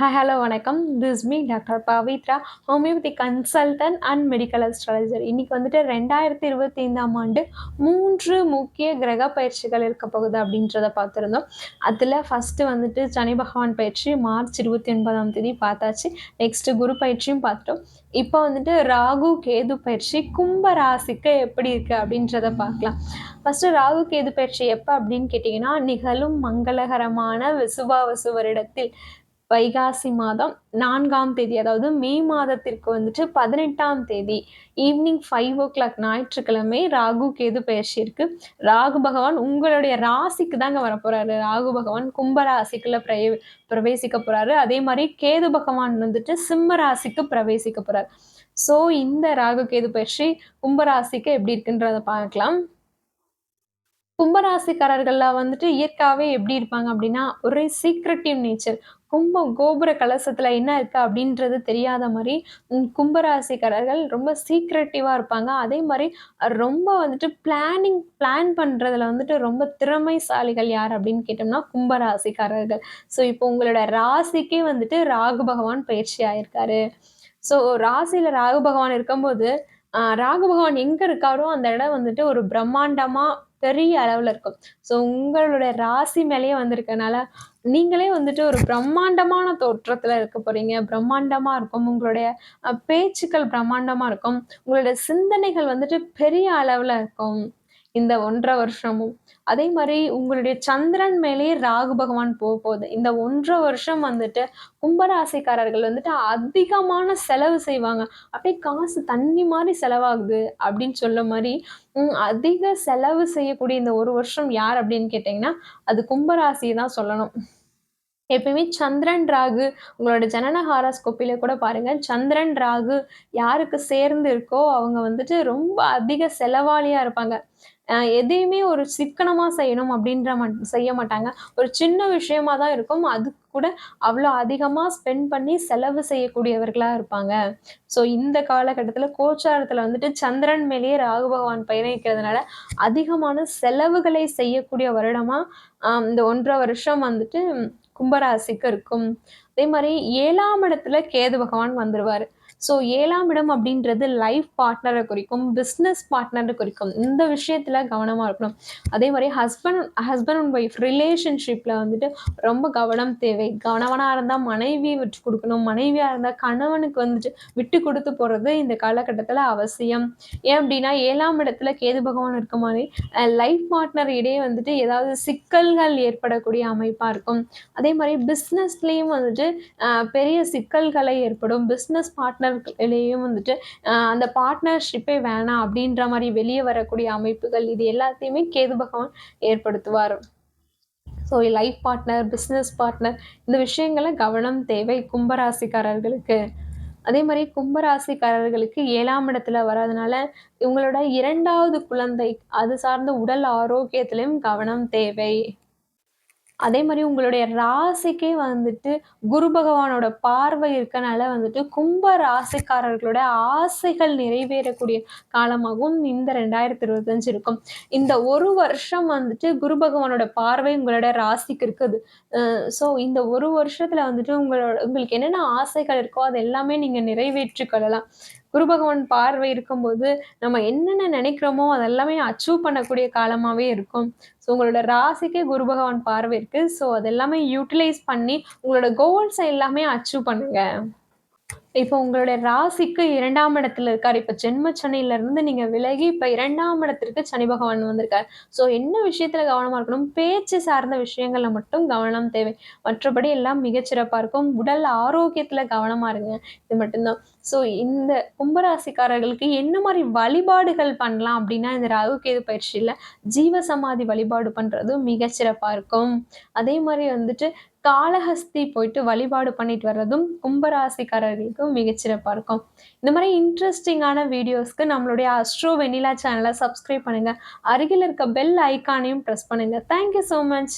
Hi hello வணக்கம். This me doctor Pavithra homeopathy consultant and medical astrologer இன்னைக்கு வந்துட்டு ரெண்டாயிரத்தி இருபத்தி ஐந்தாம் ஆண்டு மூன்று முக்கிய கிரக பயிற்சிகள் இருக்க போகுது அப்படின்றத பார்த்துருந்தோம். அதில் ஃபஸ்ட்டு வந்துட்டு சனி பகவான் பயிற்சி மார்ச் இருபத்தி ஒன்பதாம் தேதி பார்த்தாச்சு. நெக்ஸ்ட்டு குரு பயிற்சியும் பார்த்துட்டோம். இப்போ வந்துட்டு ராகு கேது பயிற்சி கும்ப ராசிக்கு எப்படி இருக்குது அப்படின்றத பார்க்கலாம். ஃபஸ்ட்டு ராகு கேது பயிற்சி எப்போ அப்படின்னு கேட்டிங்கன்னா நிகழும் மங்களகரமான விசுபாவசு வருடத்தில் வைகாசி மாதம் நான்காம் தேதி அதாவது மே மாதத்திற்கு வந்துட்டு பதினெட்டாம் தேதி ஈவினிங் ஃபைவ் ஓ கிளாக் ஞாயிற்றுக்கிழமை ராகு கேது பயிற்சி இருக்கு. ராகு பகவான் உங்களுடைய ராசிக்கு தாங்க வரப்போறாரு ராகு பகவான் கும்ப ராசிக்குள்ள பிரய பிரவேசிக்க போறாரு. அதே மாதிரி கேது பகவான் வந்துட்டு சிம்ம ராசிக்கு பிரவேசிக்க போறாரு. ஸோ இந்த ராகு கேது பயிற்சி கும்பராசிக்கு எப்படி இருக்குன்றத பார்க்கலாம். கும்பராசிக்காரர்கள்ல வந்துட்டு இயற்காவே எப்படி இருப்பாங்க அப்படின்னா ஒரே சீக்ரெட்டிவ் நேச்சர் கும்ப கோபுர கலசத்தில் என்ன இருக்குது அப்படின்றது தெரியாத மாதிரி கும்பராசிக்காரர்கள் ரொம்ப சீக்ரெட்டிவாக இருப்பாங்க. அதே மாதிரி ரொம்ப வந்துட்டு பிளானிங் பிளான் பண்ணுறதுல வந்துட்டு ரொம்ப திறமைசாலிகள் யார் அப்படின்னு கேட்டோம்னா கும்பராசிக்காரர்கள். ஸோ இப்போ உங்களோட ராசிக்கே வந்துட்டு ராகு பகவான் பயிற்சி ஆயிருக்காரு. ஸோ ராசியில் ராகு பகவான் இருக்கும்போது ராகு பகவான் எங்கே இருக்காரோ அந்த இடம் வந்துட்டு ஒரு பிரம்மாண்டமாக பெரிய அளவில் இருக்கும். ஸோ உங்களுடைய ராசி மேலேயே வந்திருக்கனால நீங்களே வந்துட்டு ஒரு பிரம்மாண்டமான தோற்றத்தில் இருக்க போறீங்க. பிரம்மாண்டமாக இருக்கும். உங்களுடைய பேச்சுக்கள் பிரம்மாண்டமாக இருக்கும். உங்களுடைய சிந்தனைகள் வந்துட்டு பெரிய அளவில் இருக்கும். இந்த ஒன்றரை வருஷமும். அதே மாதிரி உங்களுடைய சந்திரன் மேலேயே ராகு பகவான் போக போகுது. இந்த ஒன்றரை வருஷம் வந்துட்டு கும்பராசிக்காரர்கள் வந்துட்டு அதிகமான செலவு செய்வாங்க. அப்படியே காசு தண்ணி மாதிரி செலவாகுது அப்படின்னு சொல்ல மாதிரி அதிக செலவு செய்யக்கூடிய இந்த ஒரு வருஷம் யார் அப்படின்னு கேட்டிங்கன்னா அது கும்பராசி தான் சொல்லணும். எப்பயுமே சந்திரன் ராகு உங்களோட ஜனன ஹாராஸ்கோப்பில கூட பாருங்க. சந்திரன் ராகு யாருக்கு சேர்ந்து இருக்கோ அவங்க வந்துட்டு ரொம்ப அதிக செலவாளியா இருப்பாங்க. எதையுமே ஒரு சிக்கனமாக செய்யணும் அப்படின்ற மட் செய்ய மாட்டாங்க. ஒரு சின்ன விஷயமா தான் இருக்கும். அது கூட அவ்வளோ அதிகமாக ஸ்பெண்ட் பண்ணி செலவு செய்யக்கூடியவர்களாக இருப்பாங்க. ஸோ இந்த காலகட்டத்தில் கோச்சாரத்தில் வந்துட்டு சந்திரன் மேலேயே ராகு பகவான் பயணிக்கிறதுனால அதிகமான செலவுகளை செய்யக்கூடிய வருடமாக இந்த ஒன்றரை வருஷம் வந்துட்டு கும்பராசிக்கு இருக்கும். அதே மாதிரி ஏழாம் இடத்துல கேது பகவான் வந்துருவாரு. ஸோ ஏழாம் இடம் அப்படின்றது லைஃப் பார்ட்னரை குறிக்கும் பிஸ்னஸ் பார்ட்னரை குறிக்கும். இந்த விஷயத்தில் கவனமாக இருக்கணும். அதே மாதிரி ஹஸ்பண்ட் ஹஸ்பண்ட் அண்ட் ஒய்ஃப் ரிலேஷன்ஷிப்பில் வந்துட்டு ரொம்ப கவனம் தேவை. கணவனாக இருந்தால் மனைவியை விட்டு கொடுக்கணும். மனைவியாக இருந்தால் கணவனுக்கு வந்துட்டு விட்டு கொடுத்து போகிறது இந்த காலகட்டத்தில் அவசியம். ஏன் அப்படின்னா ஏழாம் இடத்துல கேது பகவான் இருக்க மாதிரி லைஃப் பார்ட்னர் இடையே வந்துட்டு ஏதாவது சிக்கல்கள் ஏற்படக்கூடிய அமைப்பாக இருக்கும். அதே மாதிரி பிஸ்னஸ்லேயும் வந்துட்டு பெரிய சிக்கல்களை ஏற்படும். பிஸ்னஸ் பார்ட்னர் பார்ட்னர்களையும் வந்துட்டு அந்த பார்ட்னர்ஷிப்பே வேணாம் அப்படின்ற மாதிரி வெளியே வரக்கூடிய அமைப்புகள் இது எல்லாத்தையுமே கேது பகவான் ஏற்படுத்துவார். So life partner business partner இந்த விஷயங்களை கவனம் தேவை கும்பராசிக்காரர்களுக்கு. அதே மாதிரி கும்பராசிக்காரர்களுக்கு ஏழாம் இடத்துல வராதனால இவங்களோட இரண்டாவது குழந்தை அது சார்ந்த உடல் ஆரோக்கியத்திலையும் கவனம் தேவை. அதே மாதிரி உங்களுடைய ராசிக்கே வந்துட்டு குரு பகவானோட பார்வை இருக்கனால வந்துட்டு கும்ப ராசிக்காரர்களோட ஆசைகள் நிறைவேறக்கூடிய காலமாகவும் இந்த ரெண்டாயிரத்தி இருபத்தஞ்சு இருக்கும். இந்த ஒரு வருஷம் வந்துட்டு குரு பகவானோட பார்வை உங்களோட ராசிக்கு இருக்குது. ஸோ இந்த ஒரு வருஷத்துல வந்துட்டு உங்களோட உங்களுக்கு என்னென்ன ஆசைகள் இருக்கோ அது எல்லாமே நீங்க நிறைவேற்றி கொள்ளலாம். குரு பகவான் பார்வை இருக்கும்போது நம்ம என்னென்ன நினைக்கிறோமோ அதெல்லாமே அச்சீவ் பண்ணக்கூடிய காலமாகவே இருக்கும். ஸோ உங்களோட ராசிக்கே குரு பகவான் பார்வை இருக்குது ஸோ அதெல்லாமே யூட்டிலைஸ் பண்ணி உங்களோட கோல்ஸை எல்லாமே அச்சீவ் பண்ணுங்கள் இப்போ உங்களுடைய ராசிக்கு இரண்டாம் இடத்துல இருக்கார். இப்போ ஜென்ம சனியில நீங்க விலகி இப்ப இரண்டாம் இடத்திற்கு சனி பகவான் வந்திருக்கார். ஸோ என்ன விஷயத்துல கவனமா இருக்கணும்? பேச்சு சார்ந்த விஷயங்கள்ல மட்டும் கவனம் தேவை. மற்றபடி எல்லாம் மிகச்சிறப்பா இருக்கும். உடல் ஆரோக்கியத்துல கவனமா இருங்க. இது மட்டும்தான். ஸோ இந்த கும்பராசிக்காரர்களுக்கு என்ன மாதிரி வழிபாடுகள் பண்ணலாம் அப்படின்னா இந்த ராகு கேது பயிற்சியில ஜீவ சமாதி வழிபாடு பண்றதும் மிகச்சிறப்பா இருக்கும். அதே மாதிரி வந்துட்டு காளஹஸ்தி போயிட்டு வழிபாடு பண்ணிட்டு வர்றதும் கும்பராசிக்காரர்களுக்கும் மிகச்சிறப்பாக இருக்கும். இந்த மாதிரி இன்ட்ரெஸ்டிங்கான வீடியோஸ்க்கு நம்மளுடைய அஸ்ட்ரோ வெனிலா சேனலை சப்ஸ்கிரைப் பண்ணுங்கள் அருகில் இருக்க பெல் ஐக்கானையும் ப்ரெஸ் பண்ணுங்கள் தேங்க்யூ ஸோ மச்